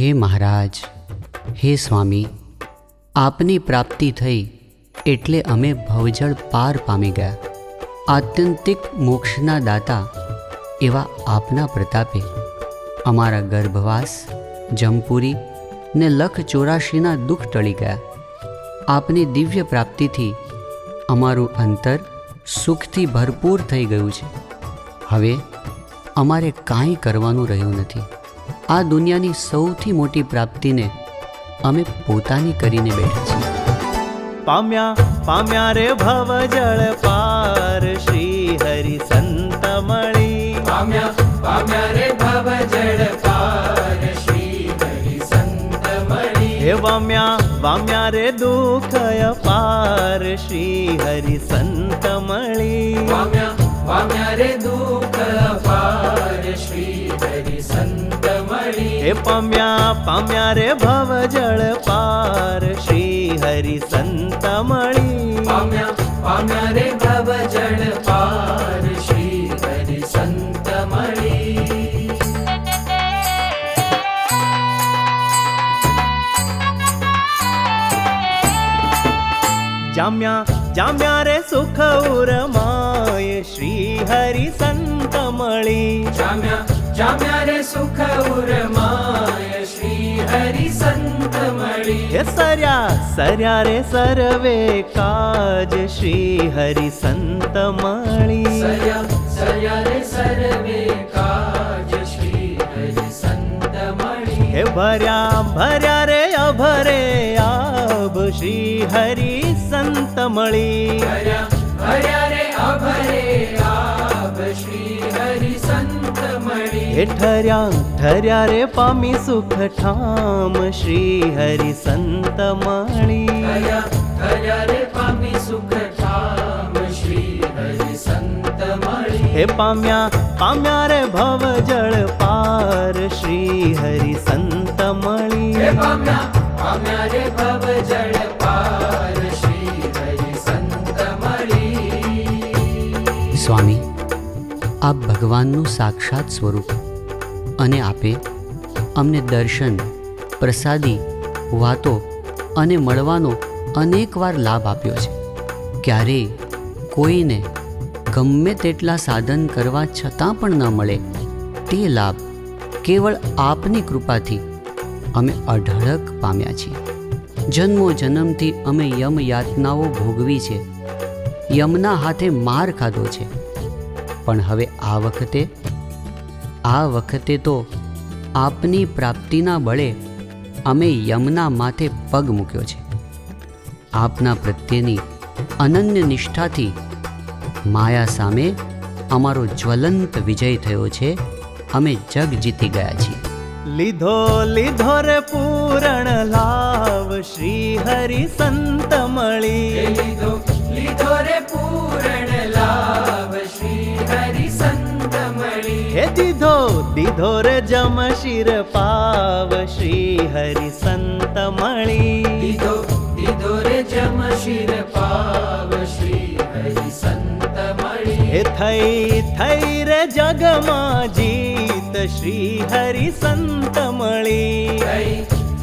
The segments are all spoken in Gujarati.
હે મહારાજ, હે સ્વામી, આપની પ્રાપ્તિ થઈ એટલે અમે ભવજળ પાર પામી ગયા. આત્યંતિક મોક્ષના દાતા એવા આપના પ્રતાપે અમારા ગર્ભવાસ, જમપુરી ને લખ ચોરાશીના દુઃખ ટળી ગયા. આપની દિવ્ય પ્રાપ્તિથી અમારું અંતર સુખથી ભરપૂર થઈ ગયું છે. હવે અમારે કાંઈ કરવાનું રહ્યું નથી. આ દુનિયાની સૌથી મોટી પ્રાપ્તિને અમે પોતાની કરીને બેઠા છીએ. પામ્યા પામ્યા રે ભવ જળ પાર શ્રી હરિ સંત મળી. પામ્યા પામ્યા રે ભવ જળ પાર શ્રી હરિ સંત મળી. હે વામ્યા વામ્યા રે દુઃખ અપાર શ્રી હરિ સંત મળી. વામ્યા વામ્યા રે દુઃખ અપાર શ્રી હરિ સંત હે પામ્યા પામ્યા રે ભવ જળ પાર. શ્રી હરિ સંત મળી. પામ્યા પામ્યા રે ભવ જળ પાર. શ્રી હરિ સંત મળી. જામ્યા જામ્યા રે સુખ ઉરમાય શ્રી હરિ સંત મળી. જામ્યા જામ્યા રે સુખ ઉરમાય શ્રી હરિ સંત મળી હે સર્યા સર્યા રે સર્વે કાજ શ્રી હરિ સંત મળી સર્યા સર્યા રે સર્વે કાજ શ્રી હરિ સંત મળી હે ભર્યા ભર્યા રે અભરે આબ શ્રી હરિ સંત મળી ભર્યા ભર્યા રે અભરે આપ શ્રી હરિ હે ઠર્યા ઠર્યા રે પામી સુખ ઠામ શ્રી હરિ સંત મળી ભર્યા ભર્યા રે પામી સુખ ધામ શ્રી હરિ સંત મળી હે પામ્યા પામ્યા રે ભવ જળ પાર શ્રી હરિ સંત હે પામ્યા પામ્યા રે ભવ જળ પાર શ્રી હરિ સંત મળી સ્વામી આપ ભગવાનનું સાક્ષાત સ્વરૂપ અને આપે અમને દર્શન, પ્રસાદી, વાતો અને મળવાનો અનેકવાર લાભ આપ્યો છે. ક્યારેય કોઈને ગમે તેટલા સાધન કરવા છતાં પણ ન મળે, તે લાભ કેવળ આપની કૃપાથી અમે અઢળક પામ્યા છીએ. જન્મો જન્મથી અમે યમ યાતનાઓ ભોગવી છે, યમના હાથે માર ખાધો છે. પણ હવે આ વખતે આ વખતે તો આપની પ્રાપ્તિના બળે અમે યમના માથે પગ મૂક્યો છે. આપના પ્રત્યેની અનન્ય નિષ્ઠાથી માયા સામે અમારો જ્વલંત વિજય થયો છે. અમે જગ જીતી ગયા છીએ. લીધો લીધો રે પૂરણ લાવ શ્રી હરિ સંત મળી. લીધો धोर जमशिर पाव श्री हरि सन्तमणिोर जमशिर पाव श्री हरि सन्ति थै थैर जगमा जीत श्री हरि संत सन्तमणि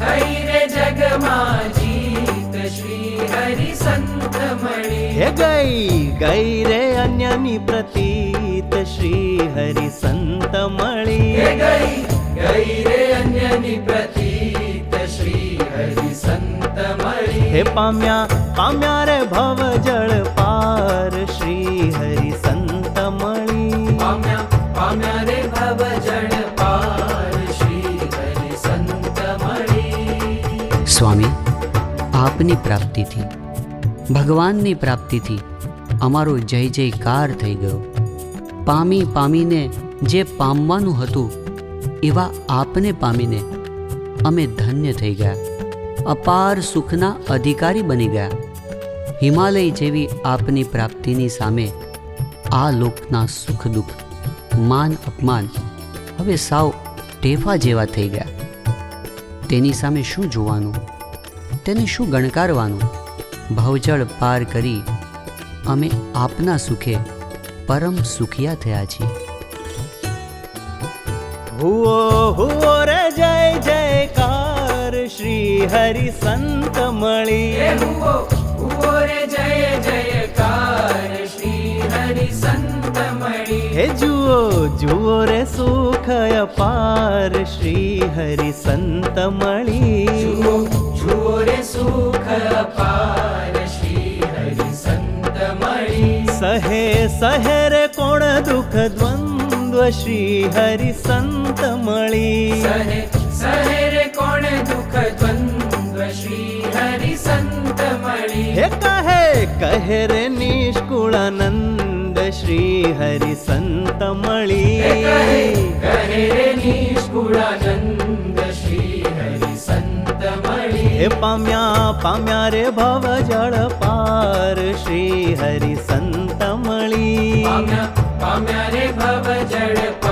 थैर जगमा जीत श्री हरि संत मणि। सन्ति गै रे अन्यनि प्रतीत श्री हरि संत मणि। મળી ગઈ ગઈ રે અન્યની પ્રતીત શ્રી હરિ સંત મળી હે પામ્યા પામ્યા રે ભવ જળ પાર શ્રી હરિ સંત મળી પામ્યા પામ્યા રે ભવ જળ પાર શ્રી હરિ સંત મળી સ્વામી આપની પ્રાપ્તિથી ભગવાનની પ્રાપ્તિથી અમારો જય જયકાર થઈ ગયો પામી પામીને જે પામવાનું હતું, એવા આપને પામીને અમે ધન્ય થઈ ગયા. અપાર સુખના અધિકારી બની ગયા. હિમાલય જેવી આપની પ્રાપ્તિની સામે આ લોકના સુખ દુઃખ, માન અપમાન હવે સાવ ટેફા જેવા થઈ ગયા. તેની સામે શું જોવાનું? તેને શું ગણકારવાનું? ભવજળ પાર કરી અમે આપના સુખે પરમ સુખિયા થયા છીએ. હુઓ હુઓ રે જય જયકાર શ્રી હરિ સંત મળી. હુઓ હુઓ રે જય જયકાર શ્રી હરિ સંત મળી. હે જુઓ જુઓ રે સુખ અપાર શ્રી હરિ સંત મળી. જુઓ જુઓ રે સુખ અપાર શ્રી હરિ સંત મળી. સહે સહે રે કોણ દુઃખ દ્વંદ્વ શ્રી હરિ સંત મળી સહે સહે કોણ દુઃખ દ્વંદ્વ શ્રી હરિ સંત મળી હે કહે કહે રે નિષ્કુળાનંદ શ્રી હરિ સંત મળી કહે રે નિષ્કુળાનંદ શ્રી હરિ સંત મળી હે પામ્યા પામ્યા રે ભવ જળ પાર શ્રી હરિ સંત મળી પામ્યા પામ્યા રે ભવ જળ પાર